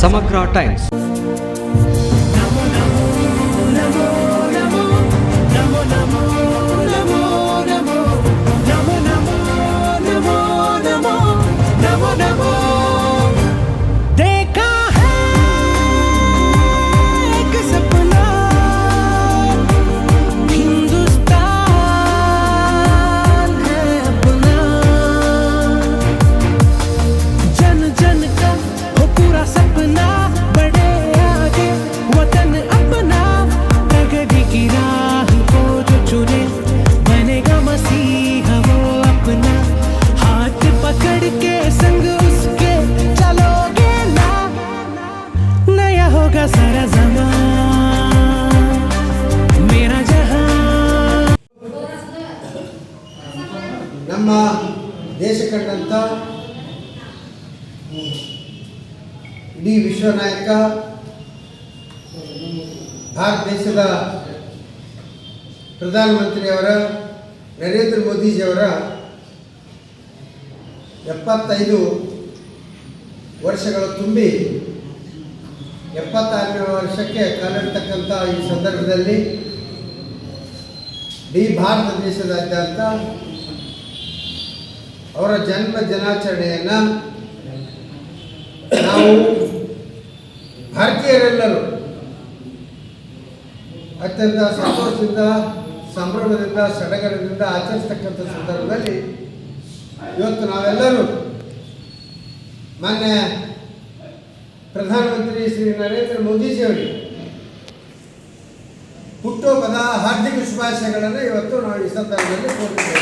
ಸಮಗ್ರ ಟೈಮ್ಸ್ ದೇಶ ಕಂಡಂಥ ಇಡೀ ವಿಶ್ವ ಭಾರತ ದೇಶದ ಪ್ರಧಾನಮಂತ್ರಿಯವರ ನರೇಂದ್ರ ಮೋದಿಜಿಯವರ ಎಪ್ಪತ್ತೈದು ವರ್ಷಗಳು ತುಂಬಿ ಎಪ್ಪತ್ತಾರನೇ ವರ್ಷಕ್ಕೆ ಕಾಲಿಡ್ತಕ್ಕಂಥ ಈ ಸಂದರ್ಭದಲ್ಲಿ ಇಡೀ ಭಾರತ ದೇಶದಾದ್ಯಂತ ಅವರ ಜನ್ಮ ದಿನಾಚರಣೆಯನ್ನು ನಾವು ಭಾರತೀಯರೆಲ್ಲರೂ ಅತ್ಯಂತ ಸಂತೋಷದಿಂದ, ಸಂಭ್ರಮದಿಂದ, ಸಡಗರದಿಂದ ಆಚರಿಸ್ತಕ್ಕಂಥ ಸಂದರ್ಭದಲ್ಲಿ ಇವತ್ತು ನಾವೆಲ್ಲರೂ ಮಾನ್ಯ ಪ್ರಧಾನಮಂತ್ರಿ ಶ್ರೀ ನರೇಂದ್ರ ಮೋದಿಜಿಯವರಿಗೆ ಹುಟ್ಟುಹಬ್ಬದ ಹಾರ್ದಿಕ ಶುಭಾಶಯಗಳನ್ನು ಇವತ್ತು ನಾವು ಈ ಸಂದರ್ಭದಲ್ಲಿ ಕೋರುತ್ತೇವೆ.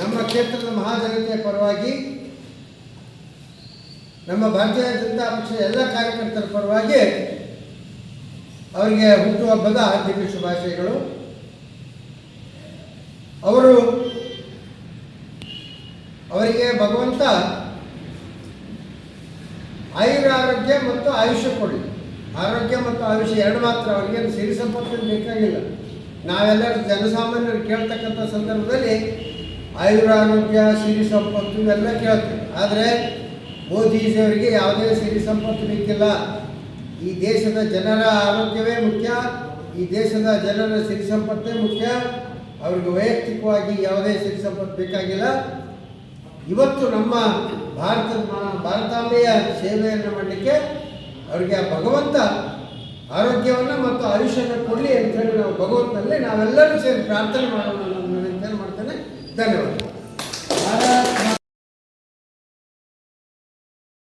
ನಮ್ಮ ಕ್ಷೇತ್ರದ ಮಹಾಜನತೆಯ ಪರವಾಗಿ, ನಮ್ಮ ಭಾರತೀಯ ಜನತಾ ಪಕ್ಷದ ಎಲ್ಲ ಕಾರ್ಯಕರ್ತರ ಪರವಾಗಿ ಅವರಿಗೆ ಹುಟ್ಟುಹಬ್ಬದ ಹಾರ್ದಿಕ ಶುಭಾಶಯಗಳು. ಅವರು ಅವರಿಗೆ ಭಗವಂತ ಆಯುರಾರೋಗ್ಯ ಮತ್ತು ಆಯುಷ್ಯ ಕೊಡಿ. ಆರೋಗ್ಯ ಮತ್ತು ಆಯುಷ್ಯ ಎರಡು ಮಾತ್ರ ಅವರಿಗೆ ಸಿರಿ ಸಂಪತ್ತು ಬೇಕಾಗಿಲ್ಲ. ನಾವೆಲ್ಲರೂ ಜನಸಾಮಾನ್ಯರು ಕೇಳ್ತಕ್ಕಂಥ ಸಂದರ್ಭದಲ್ಲಿ ಆಯುರಾರೋಗ್ಯ ಸಿರಿ ಸಂಪತ್ತು ಇವೆಲ್ಲ ಕೇಳ್ತೀವಿ. ಆದರೆ ಮೋದಿಜಿಯವರಿಗೆ ಯಾವುದೇ ಸಿರಿ ಸಂಪತ್ತು ಬೇಕಿಲ್ಲ. ಈ ದೇಶದ ಜನರ ಆರೋಗ್ಯವೇ ಮುಖ್ಯ. ಈ ದೇಶದ ಜನರ ಸಿರಿ ಸಂಪತ್ತೇ ಮುಖ್ಯ. ಅವರಿಗೆ ವೈಯಕ್ತಿಕವಾಗಿ ಯಾವುದೇ ಸಿರಿ ಸಂಪತ್ತು ಬೇಕಾಗಿಲ್ಲ. ಇವತ್ತು ನಮ್ಮ ಭಾರತದ ಭಾರತಾಂಬೆಯ ಸೇವೆಯನ್ನು ಮಾಡಲಿಕ್ಕೆ ಅವರಿಗೆ ಆ ಭಗವಂತ ಆರೋಗ್ಯವನ್ನು ಮತ್ತು ಆಯುಷ್ಯನ ಕೊಡಲಿ ಅಂತೇಳಿ ನಾವು ಭಗವಂತನಲ್ಲಿ ನಾವೆಲ್ಲರೂ ಸೇರಿ ಪ್ರಾರ್ಥನೆ ಮಾಡೋಣ ಧನ್ಯವಾದ